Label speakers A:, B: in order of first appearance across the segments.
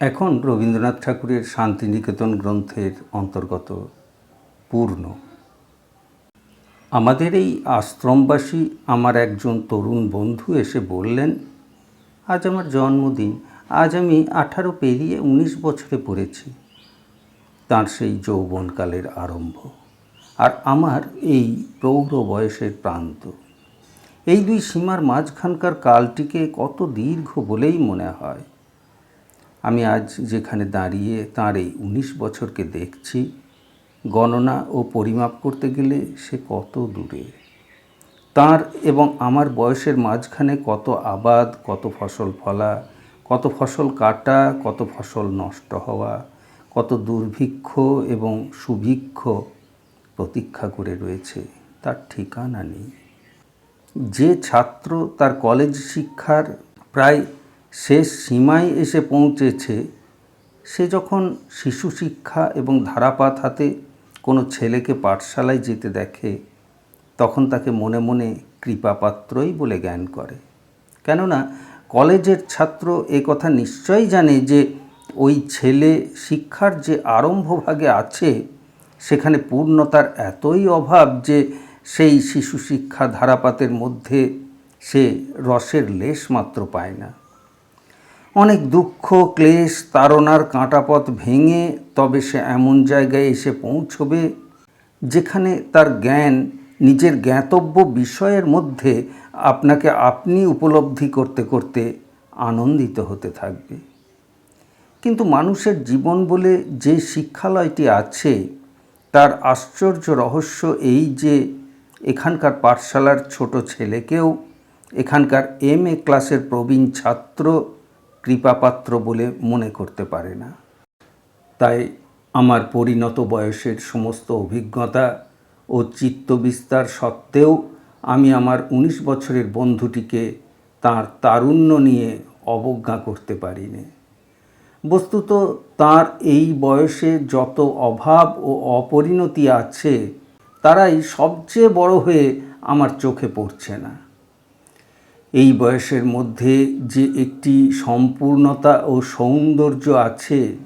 A: এখন রবীন্দ্রনাথ ঠাকুরের শান্তিনিকেতন গ্রন্থের অন্তর্গত পূর্ণ। আমাদের এই আশ্রমবাসী আমার একজন তরুণ বন্ধু এসে বললেন, আজ আমার জন্মদিন। আজ আমি আঠারো পেরিয়ে উনিশ বছরে পড়েছি। তার সেই যৌবনকালের আরম্ভ। আর আমার এই প্রৌঢ় বয়সের প্রান্ত। এই দুই সীমার মাঝখানকার কালটিকে কত দীর্ঘ বলেই মনে হয়। আমি আজ যেখানে দাঁড়িয়ে তাঁর এই উনিশ বছরকে দেখছি, গণনা ও পরিমাপ করতে গেলে সে কত দূরে? তার এবং আমার বয়সের মাঝখানে কত আবাদ, কত ফসল ফলা, কত ফসল কাটা, কত ফসল নষ্ট হওয়া, কত দুর্ভিক্ষ এবং সুভিক্ষ প্রতীক্ষা করে রয়েছে, তার ঠিকানা নেই। যে ছাত্র তার কলেজ শিক্ষার প্রায় শেষ সীমায় এসে পৌঁছেছে, সে যখন শিশু শিক্ষা এবং ধারাপাত হাতে কোনো ছেলেকে পাঠশালায় যেতে দেখে, তখন তাকে মনে মনে কৃপাপাত্রই বলে জ্ঞান করে। কেননা, কলেজের ছাত্র এ কথা নিশ্চয়ই জানে যে, ওই ছেলে শিক্ষার যে আরম্ভভাগে আছে, সেখানে পূর্ণতার এতই অভাব যে, সেই শিশু শিক্ষা ধারাপাতের মধ্যে সে রসের লেশ মাত্র পায় না। অনেক দুঃখ, ক্লেশ, তাড়নার কাঁটাপথ ভেঙে তবে সে এমন জায়গায় এসে পৌঁছবে যেখানে তার জ্ঞান, নিজের জ্ঞাতব্য বিষয়ের মধ্যে আপনাকে আপনি উপলব্ধি করতে করতে আনন্দিত হতে থাকবে। কিন্তু মানুষের জীবন বলে যে শিক্ষালয়টি আছে, তার আশ্চর্য রহস্য এই যে এখানকার পাঠশালার ছোট ছেলেকেও, এখানকার এম এ ক্লাসের প্রবীণ ছাত্র কৃপাপাত্র বলে মনে করতে পারে না। তাই আমার পরিণত বয়সের সমস্ত অভিজ্ঞতা ও চিত্তবিস্তার সত্ত্বেও আমি আমার উনিশ বছরের বন্ধুটিকে তার তারুণ্য নিয়ে অবজ্ঞা করতে পারিনি। বস্তুত তার এই বয়সে যত অভাব ও অপরিণতি আছে, তারাই সবচেয়ে বড় হয়ে আমার চোখে পড়ছে না। এই বয়সের মধ্যে যে একটি সম্পূর্ণতা ও সৌন্দর্য আছে,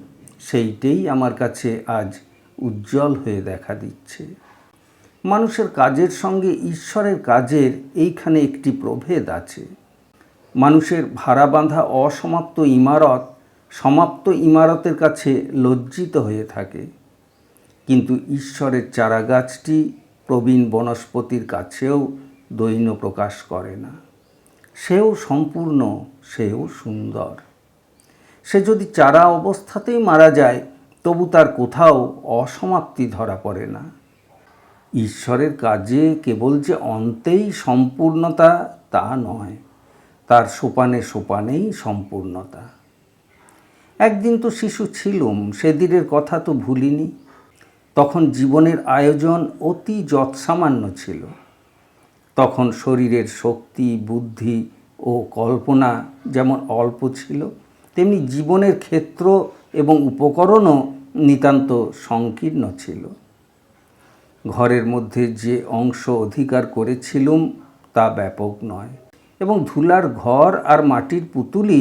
A: সেইটাই আমার কাছে আজ উজ্জ্বল হয়ে দেখা দিচ্ছে। মানুষের কাজের সঙ্গে ঈশ্বরের কাজের এইখানে একটি প্রভেদ আছে। মানুষের ভাড়া বাঁধা অসমাপ্ত ইমারত সমাপ্ত ইমারতের কাছে লজ্জিত হয়ে থাকে। কিন্তু ঈশ্বরের চারাগাছটি প্রবীণ বনস্পতির কাছেও দৈন্য প্রকাশ করে না। সেও সম্পূর্ণ, সেও সুন্দর। সে যদি চারা অবস্থাতেই মারা যায়, তবু তার কোথাও অসমাপ্তি ধরা পড়ে না। ঈশ্বরের কাজে কেবল যে অন্তেই সম্পূর্ণতা, তা নয়, তার সোপানে সোপানেই সম্পূর্ণতা। একদিন তো শিশু ছিলুম, সেদিনের কথা তো ভুলিনি। তখন জীবনের আয়োজন অতি যৎসামান্য ছিল। তখন শরীরের শক্তি, বুদ্ধি ও কল্পনা যেমন অল্প ছিল, তেমনি জীবনের ক্ষেত্র এবং উপকরণও নিতান্ত সংকীর্ণ ছিল। ঘরের মধ্যে যে অংশ অধিকার করেছিলুম তা ব্যাপক নয় এবং ধুলার ঘর আর মাটির পুতুলি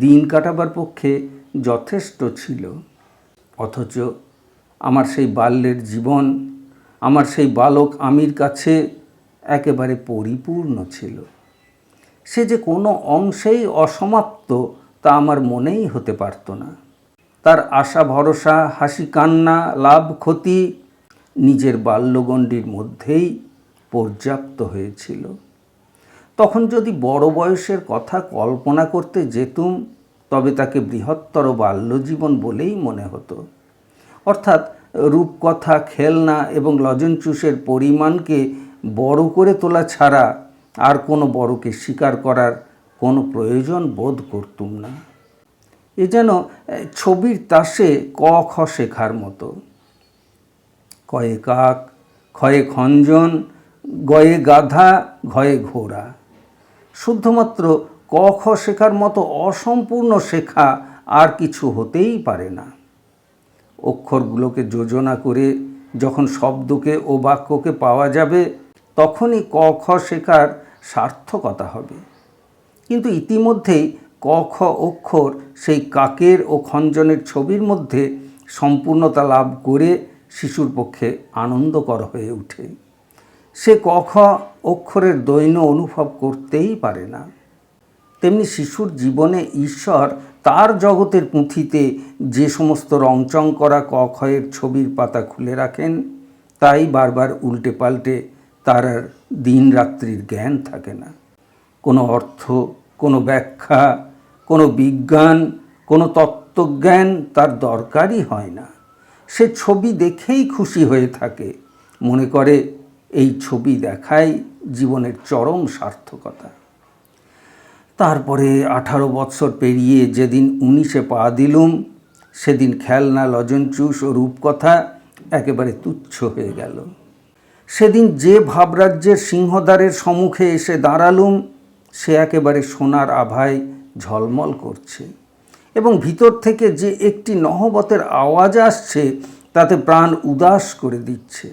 A: দিন কাটাবার পক্ষে যথেষ্ট ছিল। অথচ আমার সেই বাল্যের জীবন, আমার সেই বালক আমির কাছে একেবারে পরিপূর্ণ ছিল। সে যে কোনো অংশেই অসমাপ্ত তা আমার মনেই হতে পারত না। তার আশা, ভরসা, হাসি, কান্না, লাভ, ক্ষতি নিজের বাল্যগণ্ডির মধ্যেই পর্যাপ্ত হয়েছিল। তখন যদি বড় বয়সের কথা কল্পনা করতে যেতুম, তবে তাকে বৃহত্তর বাল্যজীবন বলেই মনে হতো। অর্থাৎ রূপকথা, খেলনা এবং লজেনচুসের পরিমাণকে বড় করে তোলা ছাড়া আর কোনো বড়কে স্বীকার করার কোনো প্রয়োজন বোধ করতুম না। এ যেন ছবির তাসে ক খ শেখার মতো। কয়ে কাক, ক্ষয়ে খঞ্জন, গয়ে গাধা, ঘয়ে ঘোড়া। শুদ্ধমাত্র ক খ শেখার মতো অসম্পূর্ণ শেখা আর কিছু হতেই পারে না। অক্ষরগুলোকে যোজনা করে যখন শব্দকে ও বাক্যকে পাওয়া যাবে তখনই ক, খ শেখার সার্থকতা হবে। কিন্তু ইতিমধ্যেই ক, খ অক্ষর সেই কাকের ও খঞ্জনের ছবির মধ্যে সম্পূর্ণতা লাভ করে শিশুর পক্ষে আনন্দকর হয়ে ওঠে। সে ক, খ অক্ষরের দৈন্য অনুভব করতেই পারে না। তেমনি শিশুর জীবনে ঈশ্বর তার জগতের পুঁথিতে যে সমস্ত রংচং করা ক খয়ের ছবির পাতা খুলে রাখেন, তাই বারবার উল্টে পাল্টে তার আর দিন রাত্রির জ্ঞান থাকে না। কোনো অর্থ, কোনো ব্যাখ্যা, কোনো বিজ্ঞান, কোনো তত্ত্বজ্ঞান তার দরকারই হয় না। সে ছবি দেখেই খুশি হয়ে থাকে। মনে করে, এই ছবি দেখাই জীবনের চরম সার্থকতা। তারপরে আঠারো বৎসর পেরিয়ে যেদিন উনিশে পা দিলুম, সেদিন খেলনা লজনচুষ ও রূপকথা একেবারে তুচ্ছ হয়ে গেল। সেদিন যে ভাবরাজ্যের সিংহদ্বারের সম্মুখে এসে দাঁড়ালুম, সে একেবারে সোনার আভায় ঝলমল করছে। এবং ভিতর থেকে যে একটি নহবতের আওয়াজ আসছে, তাতে প্রাণ উদাস করে দিচ্ছে।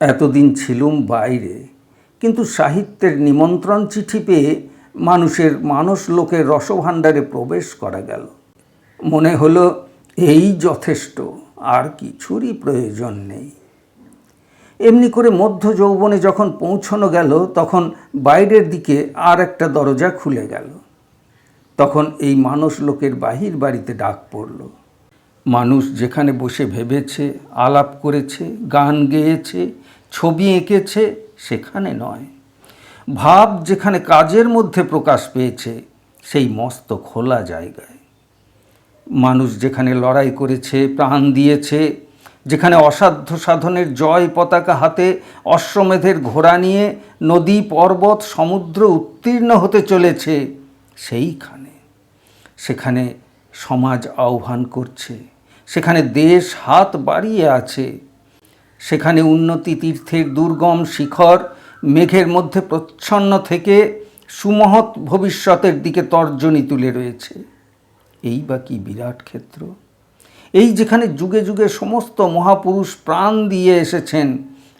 A: এতদিন ছিলুম বাইরে, কিন্তু সাহিত্যের নিমন্ত্রণ চিঠি পেয়ে মানুষের মানস লোকের রসভাণ্ডারে প্রবেশ করা গেল। মনে হলো, এই যথেষ্ট, আর কিছুরই প্রয়োজন নেই। এমনি করে মধ্য যৌবনে যখন পৌঁছানো গেল, তখন বাইরের দিকে আর একটা দরজা খুলে গেল। তখন এই মানুষ লোকের বাহির বাড়িতে ডাক পড়ল। মানুষ যেখানে বসে ভেবেছে, আলাপ করেছে, গান গেয়েছে, ছবি এঁকেছে, সেখানে নয়। ভাব যেখানে কাজের মধ্যে প্রকাশ পেয়েছে, সেই মস্ত খোলা জায়গায়। মানুষ যেখানে লড়াই করেছে, প্রাণ দিয়েছে যেখানে অসাধ্য সাধনের জয় পতাকা হাতে অশ্বমেধের ঘোড়া নিয়ে নদী, পর্বত, সমুদ্র উত্তীর্ণ হতে চলেছে, সেইখানে। সেখানে সমাজ আহ্বান করছে, সেখানে দেশ হাত বাড়িয়ে আছে, সেখানে উন্নতি তীর্থের দুর্গম শিখর মেঘের মধ্যে প্রচ্ছন্ন থেকে সুমহৎ ভবিষ্যতের দিকে তর্জনী তুলে রয়েছে। এই বা কি বিরাট ক্ষেত্র? এই যেখানে যুগে যুগে সমস্ত মহাপুরুষ প্রাণ দিয়ে এসেছেন,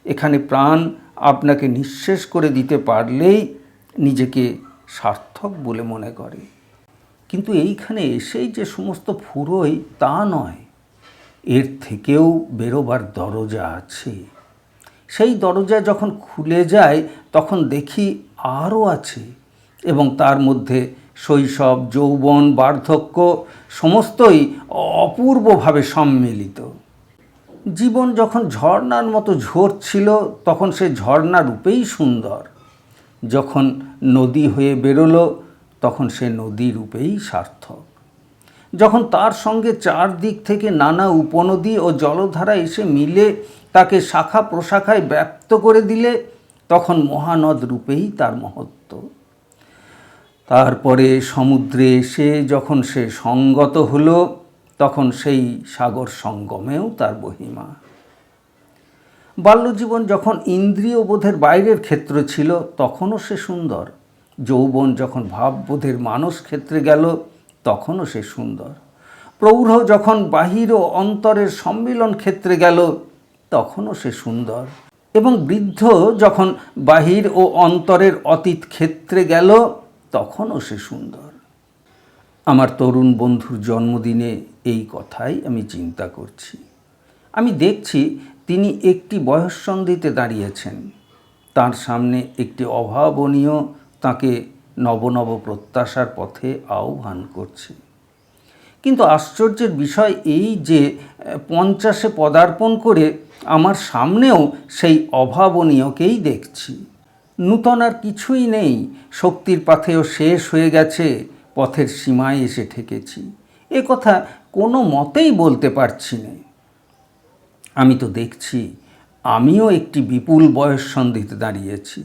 A: এখানে প্রাণ আপনাকে নিঃশেষ করে দিতে পারলেই নিজেকে সার্থক বলে মনে করে। কিন্তু এইখানে এসেই যে সমস্ত ফুরোয় তা নয়, এর থেকেও বেরোবার দরজা আছে। সেই দরজা যখন খুলে যায়, তখন দেখি আরও আছে এবং তার মধ্যে শৈশব, যৌবন, বার্ধক্য সমস্তই অপূর্বভাবে সম্মিলিত। জীবন যখন ঝর্ণার মতো ঝরছিল তখন সে ঝর্ণা রূপেই সুন্দর। যখন নদী হয়ে বেরোলো, তখন সে নদী রূপেই সার্থক। যখন তার সঙ্গে চারদিক থেকে নানা উপনদী ও জলধারা এসে মিলে তাকে শাখা প্রশাখায় ব্যপ্ত করে দিলে, তখন মহানদ রূপেই তার মহত্ব। তারপরে সমুদ্রে এসে যখন সে সঙ্গত হলো, তখন সেই সাগর সঙ্গমেও তার বহিমা। বাল্যজীবন যখন ইন্দ্রিয় বোধের বাইরের ক্ষেত্র ছিল, তখনও সে সুন্দর। যৌবন যখন ভাববোধের মানস ক্ষেত্রে গেল, তখনও সে সুন্দর। প্রৌঢ় যখন বাহির ও অন্তরের সম্মিলন ক্ষেত্রে গেল, তখনও সে সুন্দর। এবং বৃদ্ধ যখন বাহির ও অন্তরের অতীত ক্ষেত্রে গেল তখনও সে সুন্দর। আমার তরুণ বন্ধুর জন্মদিনে এই কথাই আমি চিন্তা করছি। আমি দেখছি তিনি একটি বয়ঃসন্ধিতে দাঁড়িয়েছেন। তার সামনে একটি অভাবনীয় তাকে নবনব প্রত্যাশার পথে আহ্বান করছে। কিন্তু আশ্চর্যের বিষয় এই যে, পঞ্চাশে পদার্পণ করে আমার সামনেও সেই অভাবনীয়কেই দেখছি। নূতন আর কিছুই নেই। শক্তির পাথেও শেষ হয়ে গেছে, পথের সীমায় এসে ঠেকেছি। এ কথা কোনো মতেই বলতে পারছি না। আমি তো দেখছি, আমিও একটি বিপুল বয়স সন্ধিতে দাঁড়িয়েছি।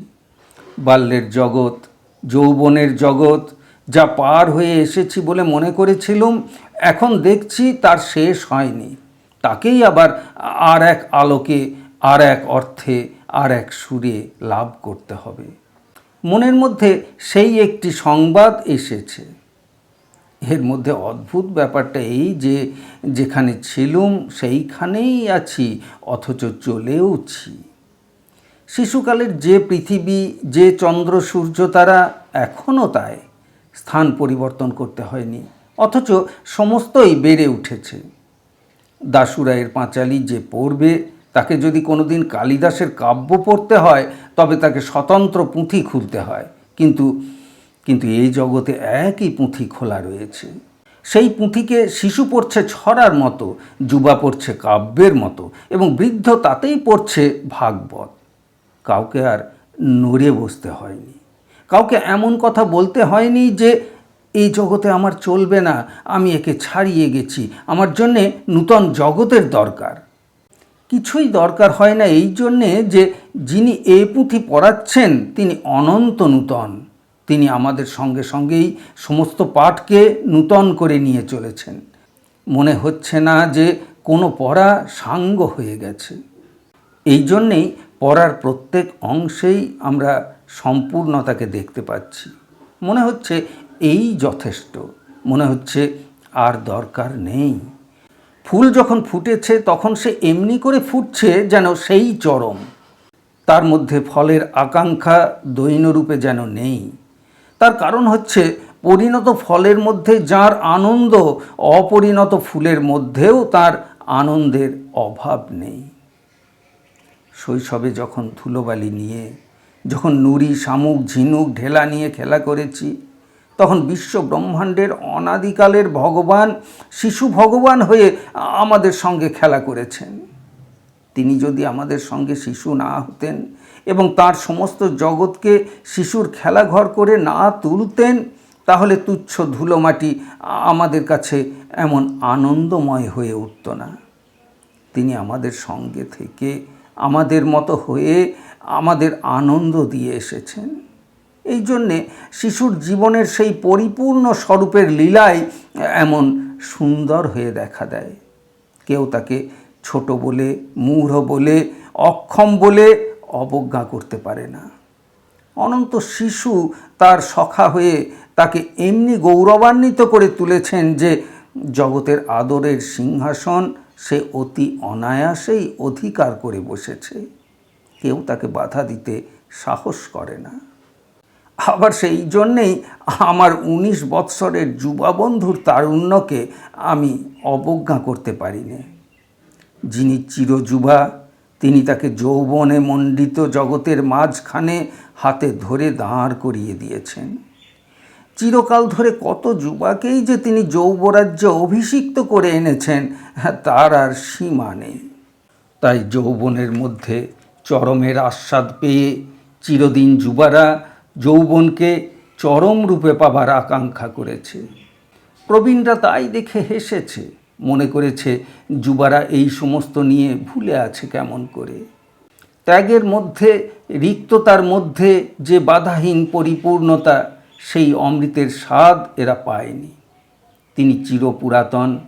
A: বাল্যের জগৎ, যৌবনের জগৎ, যা পার হয়ে এসেছি বলে মনে করেছিলুম, এখন দেখছি তার শেষ হয়নি। তাকেই আবার আর এক আলোকে, আর এক অর্থে আর এক সুরে লাভ করতে হবে। মনের মধ্যে সেই একটি সংবাদ এসেছে। এর মধ্যে অদ্ভুত ব্যাপারটা এই যে, যেখানে ছিলুম সেইখানেই আছি, অথচ চলেওছি। শিশুকালের যে পৃথিবী, যে চন্দ্র, সূর্য, তারা এখনও তাই। স্থান পরিবর্তন করতে হয়নি, অথচ সমস্তই বেড়ে উঠেছে। দাসুরায়ের পাঁচালী যে পড়বে তাকে যদি কোনোদিন কালিদাসের কাব্য পড়তে হয়, তবে তাকে স্বতন্ত্র পুঁথি খুলতে হয়। কিন্তু কিন্তু এই জগতে একই পুঁথি খোলা রয়েছে। সেই পুঁথিকে শিশু পড়ছে ছড়ার মতো, যুবা পড়ছে কাব্যের মতো, এবং বৃদ্ধ তাতেই পড়ছে ভাগবত। কাউকে আর নড়ে বসতে হয়নি। কাউকে এমন কথা বলতে হয়নি যে, এই জগতে আমার চলবে না, আমি একে ছাড়িয়ে গেছি, আমার জন্যে নূতন জগতের দরকার। কিছুই দরকার হয় না। এই জন্যে যে যিনি এ পুঁথি পড়াচ্ছেন, তিনি অনন্ত নূতন। তিনি আমাদের সঙ্গে সঙ্গেই সমস্ত পাঠকে নূতন করে নিয়ে চলেছেন। মনে হচ্ছে না যে কোনো পড়া সাঙ্গ হয়ে গেছে। এই জন্যেই পড়ার প্রত্যেক অংশেই আমরা সম্পূর্ণতাকে দেখতে পাচ্ছি। মনে হচ্ছে এই যথেষ্ট। মনে হচ্ছে আর দরকার নেই। ফুল যখন ফুটেছে, তখন সে এমনি করে ফুটছে যেন সেই চরম। তার মধ্যে ফলের আকাঙ্ক্ষা দৈনরূপে যেন নেই। তার কারণ হচ্ছে, পরিণত ফলের মধ্যে যার আনন্দ, অপরিণত ফুলের মধ্যেও তার আনন্দের অভাব নেই। শৈশবে যখন ধুলোবালি নিয়ে, যখন নুড়ি, শামুক, ঝিনুক, ঢেলা নিয়ে খেলা করেছি তখন বিশ্ব ব্রহ্মাণ্ডের অনাদিকালের ভগবান, শিশু ভগবান হয়ে আমাদের সঙ্গে খেলা করেছেন। তিনি যদি আমাদের সঙ্গে শিশু না হতেন এবং তার সমস্ত জগৎকে শিশুর খেলাঘর করে না তুলতেন, তাহলে তুচ্ছ ধুলোমাটি আমাদের কাছে এমন আনন্দময় হয়ে উঠত না। তিনি আমাদের সঙ্গে থেকে আমাদের মতো হয়ে আমাদের আনন্দ দিয়ে এসেছেন। এই জন্যে শিশুর জীবনের সেই পরিপূর্ণ স্বরূপের লীলায় এমন সুন্দর হয়ে দেখা দেয়। কেউ তাকে ছোট বলে, মূঢ় বলে, অক্ষম বলে অবজ্ঞা করতে পারে না। অনন্ত শিশু তার সখা হয়ে তাকে এমনি গৌরবান্বিত করে তুলেছেন যে জগতের আদরের সিংহাসন সে অতি অনায়াসেই অধিকার করে বসেছে। কেউ তাকে বাধা দিতে সাহস করে না। আবার সেই জন্যেই আমার উনিশ বৎসরের যুবাবন্ধুর তারুণ্যকে আমি অবজ্ঞা করতে পারি না যিনি চিরযুবা, তিনি তাকে যৌবনে মণ্ডিত জগতের মাঝখানে হাতে ধরে দাঁড় করিয়ে দিয়েছেন। চিরকাল ধরে কত যুবাকেই যে তিনি যৌবরাজ্যে অভিষিক্ত করে এনেছেন, তার আর সীমা নেই। তাই যৌবনের মধ্যে চরমের আস্বাদ পেয়ে চিরদিন যুবারা যৌবনকে চরম রূপে পাবার আকাঙ্ক্ষা করেছে। প্রবীণরা তাই দেখে হেসেছে। মনে করেছে, যুবারা এই সমস্ত নিয়ে ভুলে আছে কেমন করে। ত্যাগের মধ্যে, রিক্ততার মধ্যে যে বাধাহীন পরিপূর্ণতা, সেই অমৃতের স্বাদ এরা পায়নি। তিনি চিরপুরাতন,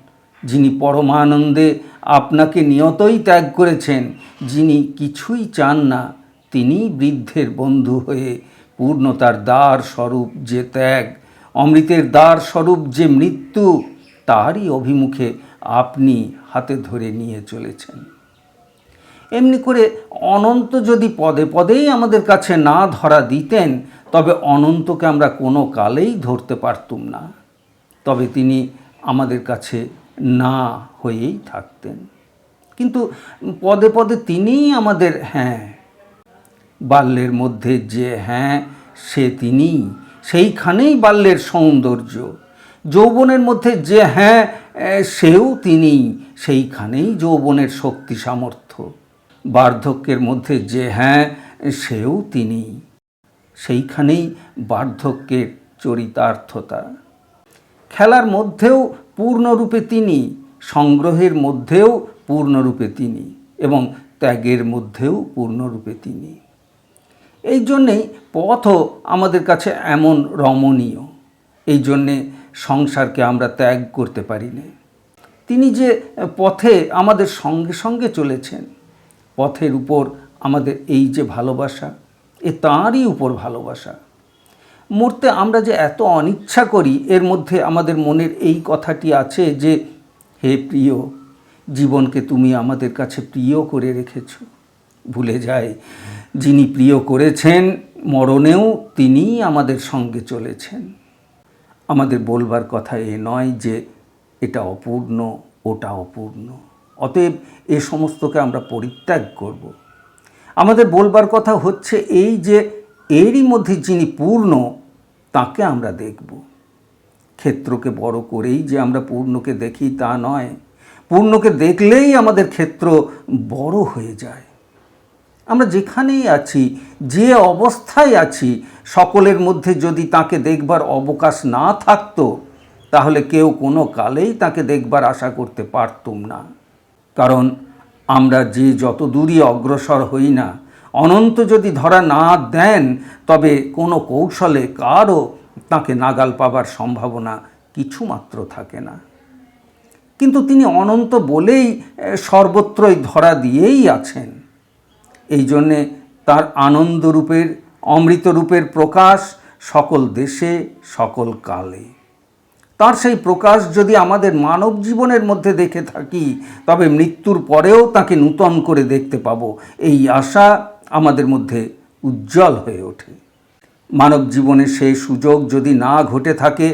A: যিনি পরমানন্দে আপনাকে নিয়তই ত্যাগ করেছেন, যিনি কিছুই চান না তিনি বৃদ্ধের বন্ধু হয়ে পূর্ণতার দ্বার স্বরূপ যে ত্যাগ, অমৃতের দ্বার স্বরূপ যে মৃত্যু তারই অভিমুখে আপনি হাতে ধরে নিয়ে চলেছেন। এমনি করে অনন্ত যদি পদে পদেই আমাদের কাছে না ধরা দিতেন, তবে অনন্তকে আমরা কোনো কালেই ধরতে পারতুম না। তবে তিনি আমাদের কাছে না হয়েই থাকতেন। কিন্তু পদে পদে তিনিই আমাদের হ্যাঁ বাল্যের মধ্যে যে হ্যাঁ সে তিনি সেইখানেই বাল্যের সৌন্দর্য। যৌবনের মধ্যে যে হ্যাঁ সেও তিনি সেইখানেই যৌবনের শক্তি সামর্থ্য। বার্ধক্যের মধ্যে যে হ্যাঁ সেও তিনি সেইখানেই বার্ধক্যের চরিতার্থতা। খেলার মধ্যেও পূর্ণরূপে তিনি, সংগ্রহের মধ্যেও পূর্ণরূপে তিনি এবং ত্যাগের মধ্যেও পূর্ণরূপে তিনি। এই জন্যেই পথও আমাদের কাছে এমন রমণীয়। এই জন্যে সংসারকে আমরা ত্যাগ করতে পারি না তিনি যে পথে আমাদের সঙ্গে সঙ্গে চলেছেন, পথের উপর আমাদের এই যে ভালোবাসা, এ তাঁরই উপর ভালোবাসা। মরতে আমরা যে এত অনিচ্ছা করি, এর মধ্যে আমাদের মনের এই কথাটি আছে যে, হে প্রিয়, জীবনকে তুমি আমাদের কাছে প্রিয় করে রেখেছ। ভুলে যায়। যিনি প্রিয় করেছেন, মরণেও তিনি আমাদের সঙ্গে চলেছেন। আমাদের বলবার কথা এ নয় যে এটা অপূর্ণ, ওটা অপূর্ণ। অতএব এ সমস্তকে আমরা পরিত্যাগ করব। আমাদের বলবার কথা হচ্ছে এই যে এরই মধ্যে যিনি পূর্ণ, তাকে আমরা দেখব। ক্ষেত্রকে বড় করেই যে আমরা পূর্ণকে দেখি তা নয়। পূর্ণকে দেখলেই আমাদের ক্ষেত্র বড় হয়ে যায়। আমরা যেখানেই আছি, যে অবস্থায় আছি, সকলের মধ্যে যদি তাকে দেখবার অবকাশ না থাকতো, তাহলে কেউ কোনো কালেই তাকে দেখবার আশা করতে পারতুম না। কারণ আমরা যে যত দূরই অগ্রসর হই না, অনন্ত যদি ধরা না দেন, তবে কোনো কৌশলে কারও তাকে নাগাল পাবার সম্ভাবনা কিছুমাত্র থাকে না। কিন্তু তিনি অনন্ত বলেই সর্বত্রই ধরা দিয়েই আছেন। এই জন্যে তার আনন্দরূপের, অমৃতরূপের প্রকাশ সকল দেশে, সকল কালে। তার সেই প্রকাশ যদি আমাদের মানব জীবনের মধ্যে দেখে থাকি, তবে মৃত্যুর পরেও তাকে নূতন করে দেখতে পাবো। এই আশা আমাদের মধ্যে উজ্জ্বল হয়ে ওঠে। মানব জীবনে সেই সুযোগ যদি না ঘটে থাকে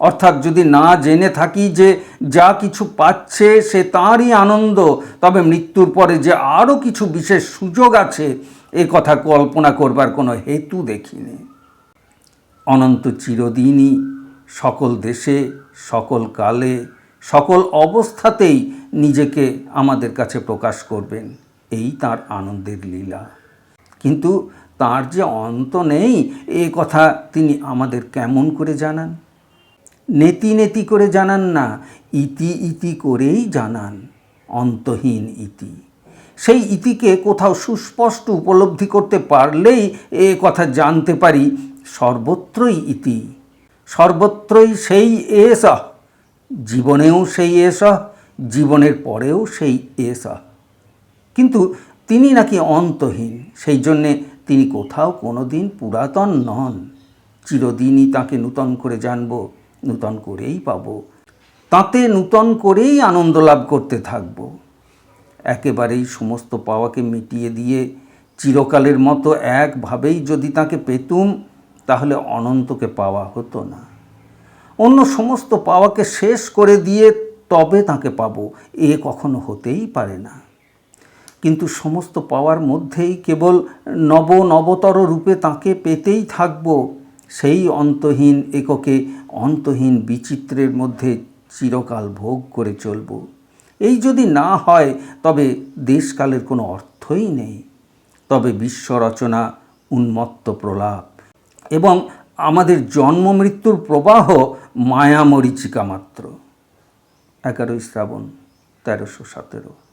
A: অর্থাৎ যদি না জেনে থাকি যে যা কিছু পাচ্ছে সে তারই আনন্দ, তবে মৃত্যুর পরে যে আরও কিছু বিশেষ সুযোগ আছে, এ কথা কল্পনা করবার কোনো হেতু দেখিনি। অনন্ত চিরদিনই সকল দেশে, সকল কালে, সকল অবস্থাতেই নিজেকে আমাদের কাছে প্রকাশ করবেন। এই তার আনন্দের লীলা। কিন্তু তার যে অন্ত নেই, এ কথা তিনি আমাদের কেমন করে জানান? নেতি নেতি করে জানান না, ইতি ইতি করেই জানান, অন্তহীন ইতি। সেই ইতিকে কোথাও সুস্পষ্ট উপলব্ধি করতে পারলেই এ কথা জানতে পারি, সর্বত্রই ইতি। সর্বত্রই সেই এস, জীবনেও সেই এস, জীবনের পরেও সেই এস। কিন্তু তিনি নাকি অন্তহীন, সেই জন্যে তিনি কোথাও কোনো দিন পুরাতন নন। চিরদিনই তাকে নূতন করে জানব নূতন করেই পাব। তাতে নূতন করেই আনন্দ লাভ করতে থাকব। একেবারেই সমস্ত পাওয়াকে মিটিয়ে দিয়ে চিরকালের মতো একভাবেই যদি তাকে পেতুম, তাহলে অনন্তকে পাওয়া হতো না। অন্য সমস্ত পাওয়াকে শেষ করে দিয়ে তবে তাকে পাব, এ কখনো হতেই পারে না। কিন্তু সমস্ত পাওয়ার মধ্যেই কেবল নব নবতর রূপে তাকে পেতেই থাকব, সেই অন্তহীন এককে অন্তহীন বিচিত্রের মধ্যে চিরকাল ভোগ করে চলব। এই যদি না হয়, তবে দেশকালের কোনো অর্থই নেই। তবে বিশ্ব রচনা উন্মত্ত প্রলাপ। এবং আমাদের জন্ম মৃত্যুর প্রবাহ মায়া মরিচিকা মাত্র। এগারোই শ্রাবণ তেরোশো সতেরো।